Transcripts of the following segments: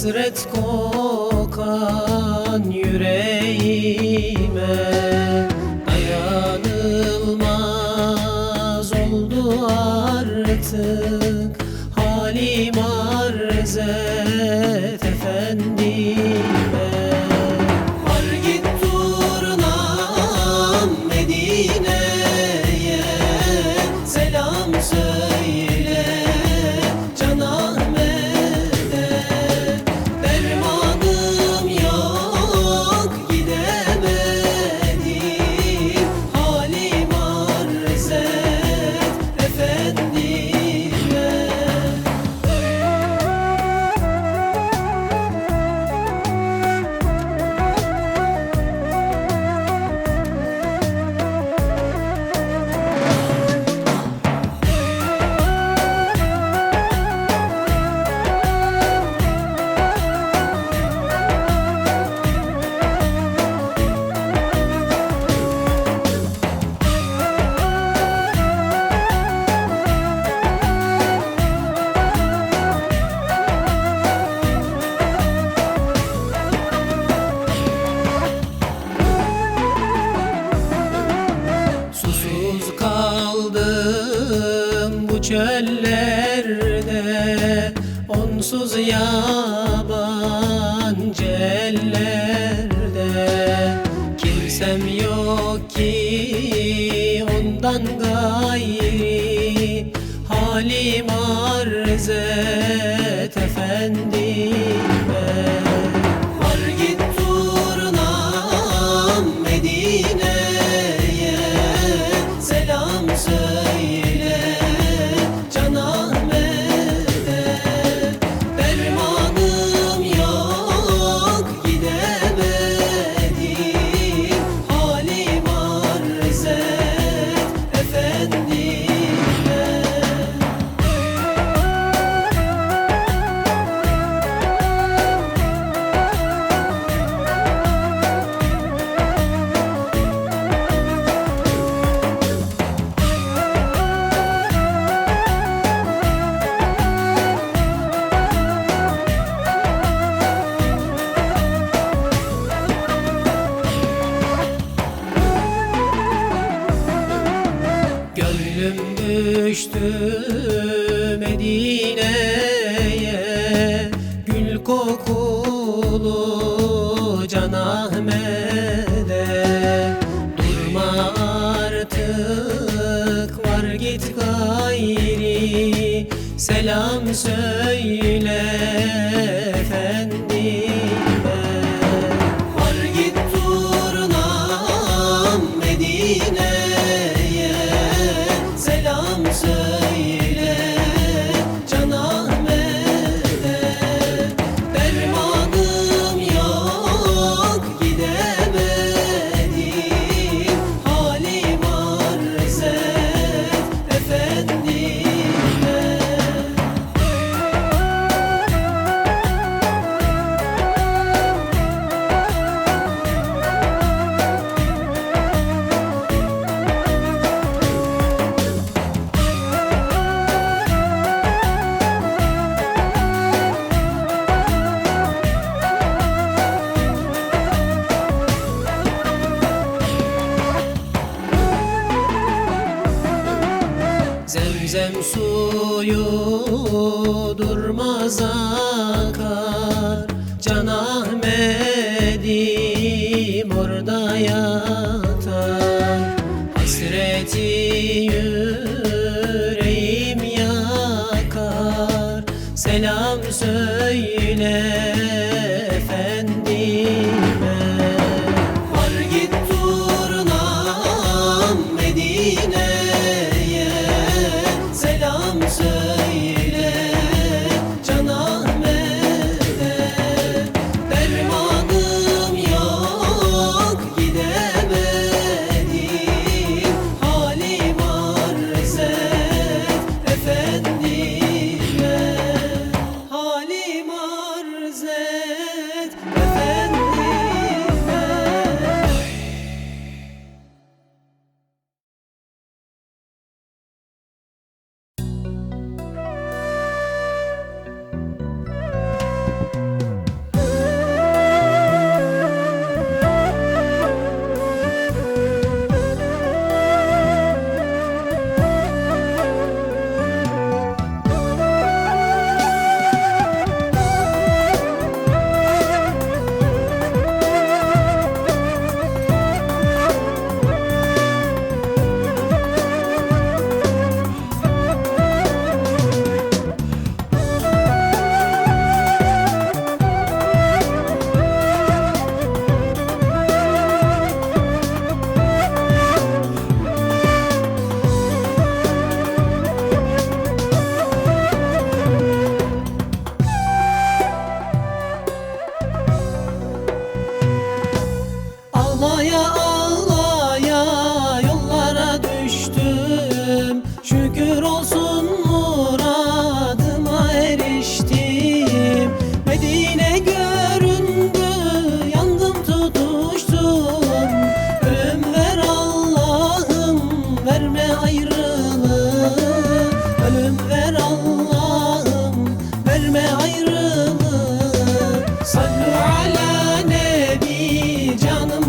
hasret kokan yüreğime Dayanılmaz oldu artık. Halim arz et efendime. yabancı ellerde Kimsem yok ki ondan gayri. Halim arz et efendime kokulu Can Ahmet'e. Durma artık var git gayri. Selam söyle. suyu durmaz akar. Nebi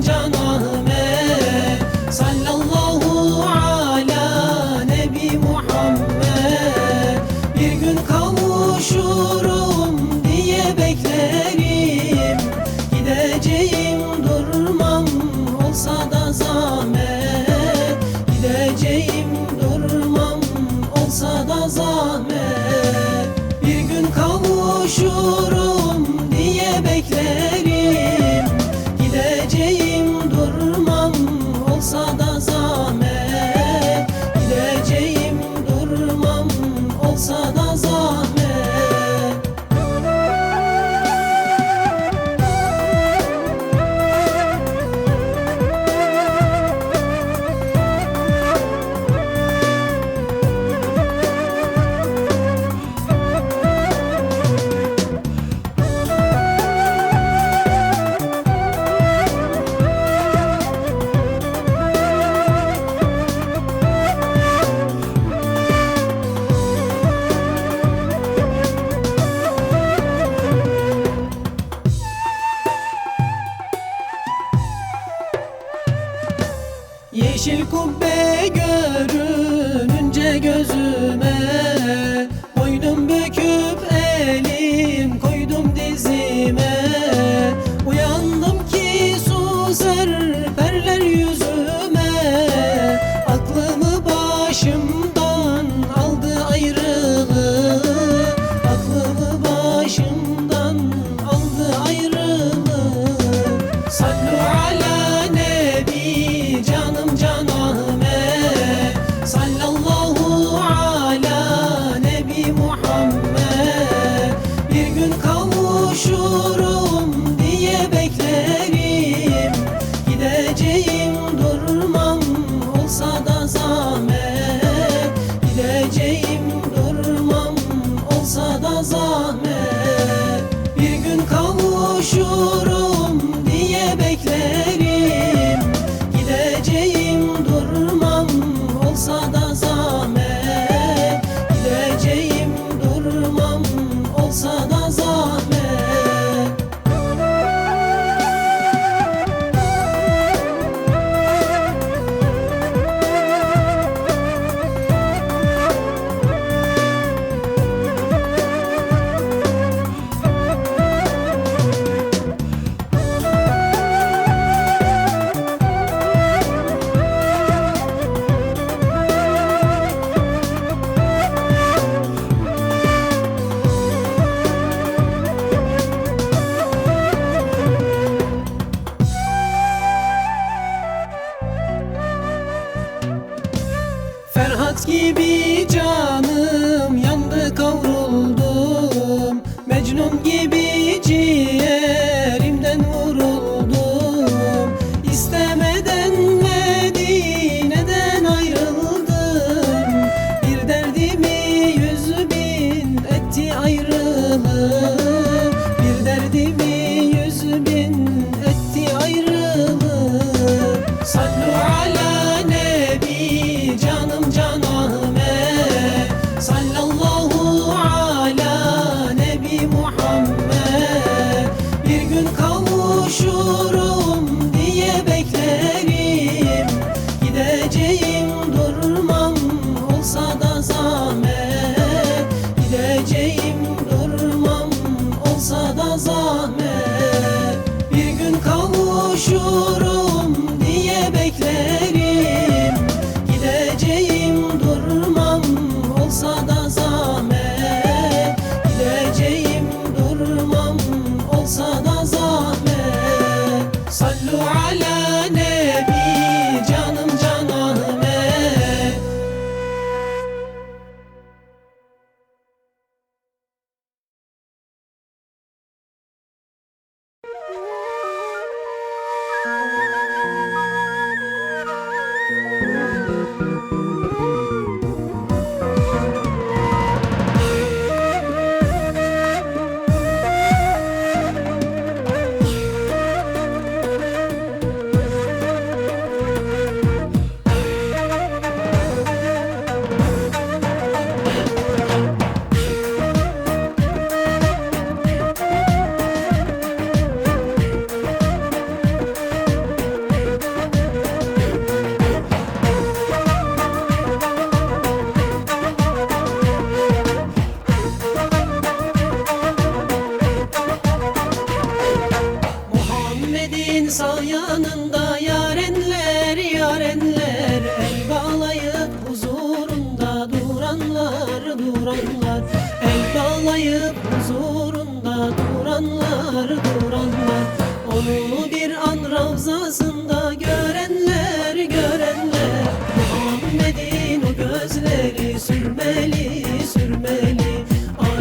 Ferhat gibi canım yandı kavruldum. Mecnun gibi ciğerimden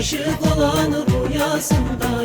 Aşık olan rüyasında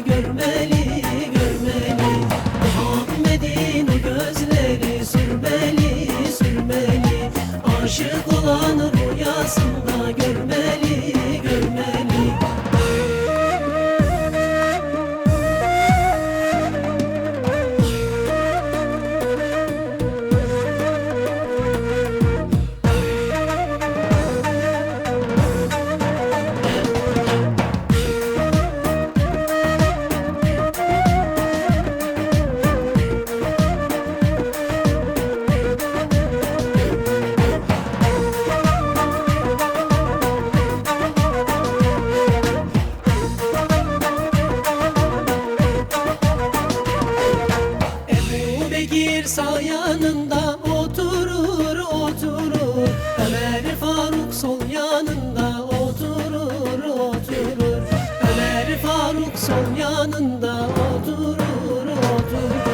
Faruk sol yanında oturur oturur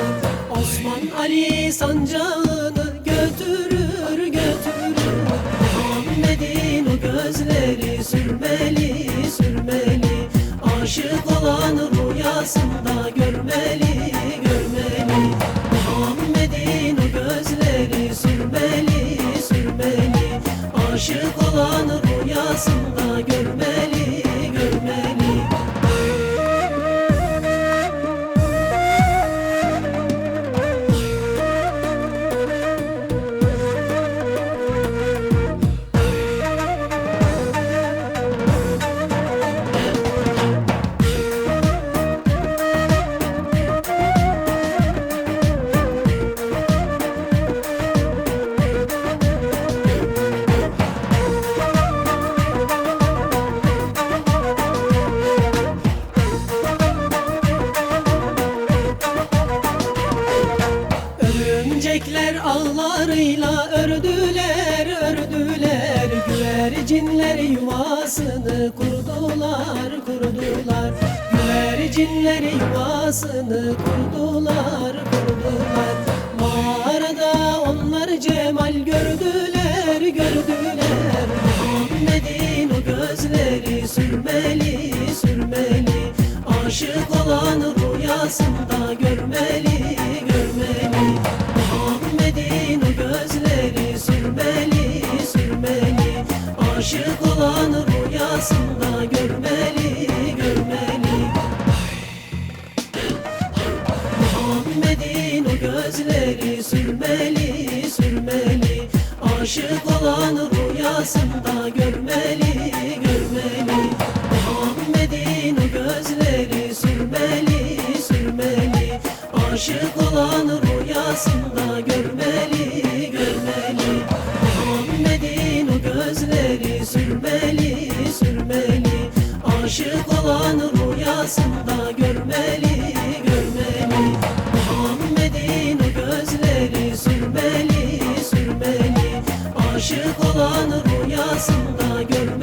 Osman Ali sancağını götürür götürür. Muhammed'in o gözleri sürmeli sürmeli. Aşık olan rüyasında görmeli görmeli. Muhammed'in o gözleri sürmeli sürmeli. Aşık olan rüyasında görmeli Örümcekler ağlarıyla ördüler, ördüler. Güvercinler yuvasını kurdular, kurdular. Güvercinler yuvasını kurdular, kurdular. Mağarada onlar cemal gördüler, gördüler. Muhammed'in o gözleri sürmeli, sürmeli. Aşık olan rüyasında görmeli sürmeli, sürmeli. Aşık olan rüyasında görmeli, görmeli. Muhammed'in o gözleri sürmeli, sürmeli. Aşık olan rüyasında görmeli, görmeli. Muhammed'in o gözleri sürmeli, sürmeli. Aşık olan rüyasında görmeli, Babanı rüyasında görmüş